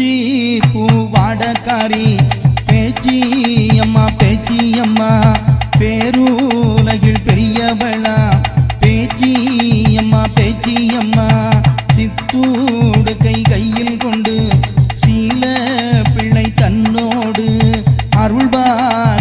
பேச்சி பூவாடக்காரி பேச்சி அம்மா பேச்சி அம்மா பேரூலகில் பெரியவளா பேச்சி அம்மா பேச்சி அம்மா சித்தூடு கை கையில் கொண்டு சீல பிள்ளை தன்னோடு அருள்வார்